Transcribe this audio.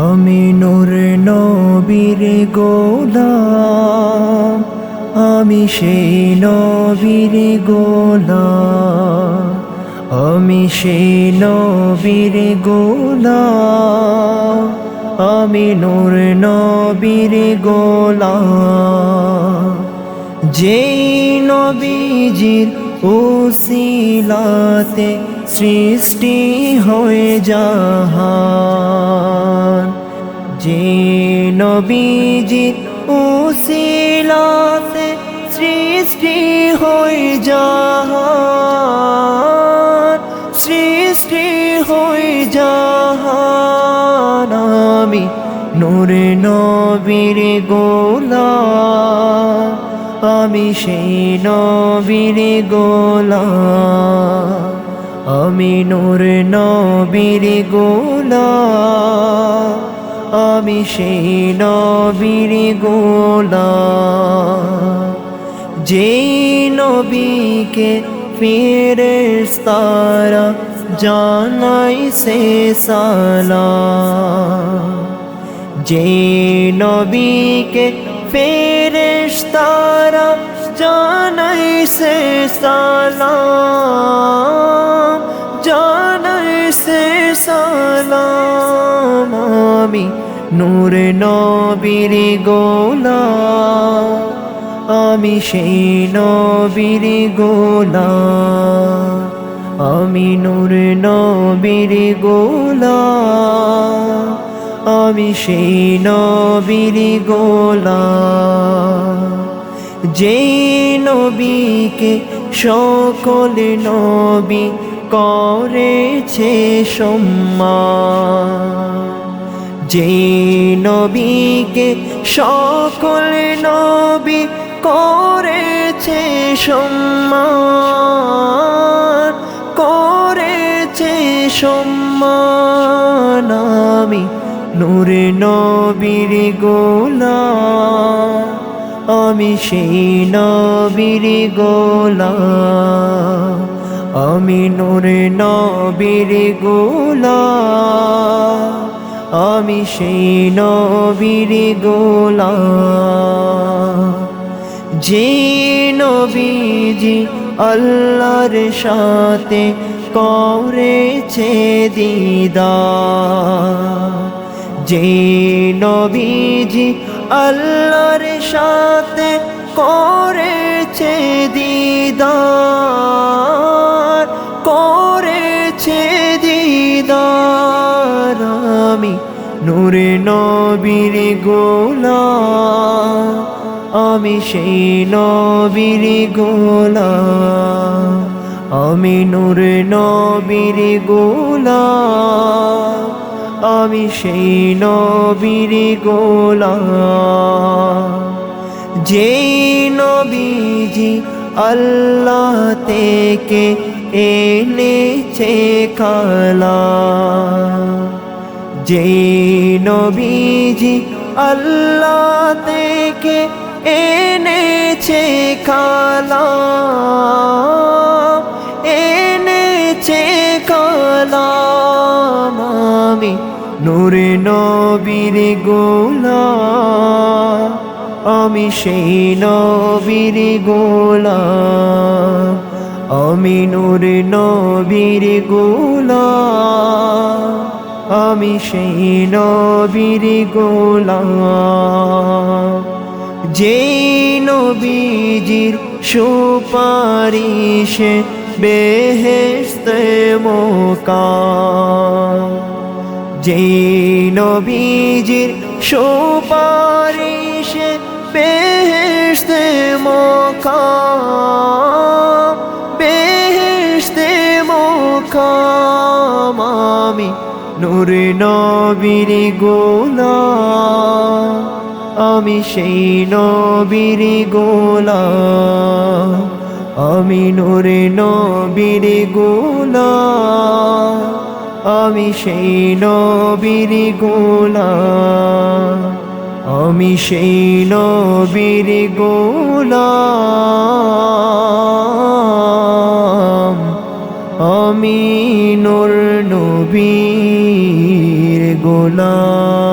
আমি নূর নবীর গোলাম। আমি সেই নবীর গোলাম। আমি সেই নবীর গোলাম। আমি নূর নবীর গোলাম। যেই নবীজির উসিলাতে সৃষ্টি হয়ে যাহান যে নবীজির উসিলাতে সৃষ্টি হয়ে যাহান, সৃষ্টি হয়ে যাহান, আমি নূরে নবীর গোলা আমি সেই নবীর গোলা আমি নূর নবীর গোলা আমি সেই নবীর গোলা যেই নবীকে ফিরে তারা জানাই সে সালাম। যে নবীকে ফেরেশ তারা জানাই সে সালাম। জানাই সে সালাম নূর নবীর গোলা আমি সেই নবীর গোলা আমি নূর নবীর গোলা আমি সেই নবীর গোলা যেই নবীকে সকল নবী করেছে সম্মান। যেই নবীকে সকল নবী করেছে সম্মান করেছে সম্মান আমি নূরে নবীর গোলা আমি সেই নবীর গোলা আমি নূরে নবীর গোলা আমি সেই নবীর গোলা যে নবীজি আল্লাহর সাথে করেছে দিদা যে নবীজি আল্লাহর সাথে করেছে দিদার করেছে দিদার। আমি নূরে নবীর গোলা আমি সেই নবীর গোলা আমি নূরে নবীর গোলা আমি সেই নবীর গোলা যেই নবীজি আল্লাহ থেকে এনেছে কালা যেই নবীজি আল্লাহ থেকে এনেছে কালা এনেছে কালাম আমি নূরে নবীর গোলা আমি সেই নবীর গোলা আমি নূরে নবীর গোলা আমি সেই নবীর গোলা যেই নবীজির সুপারিশে বেহেস্তে মোকা যেই নবীজির সুপারিশে বেহেস্তে মোকা বেহেস্তে মোকা আমি নূরে নবীর গোলা আমি সেই নবীর গোলা আমি নূরে নবীর গোলাম। আমি সেই নবীর গোলাম। আমি সেই নবীর গোলাম। আমি নূর নবীর গোলাম।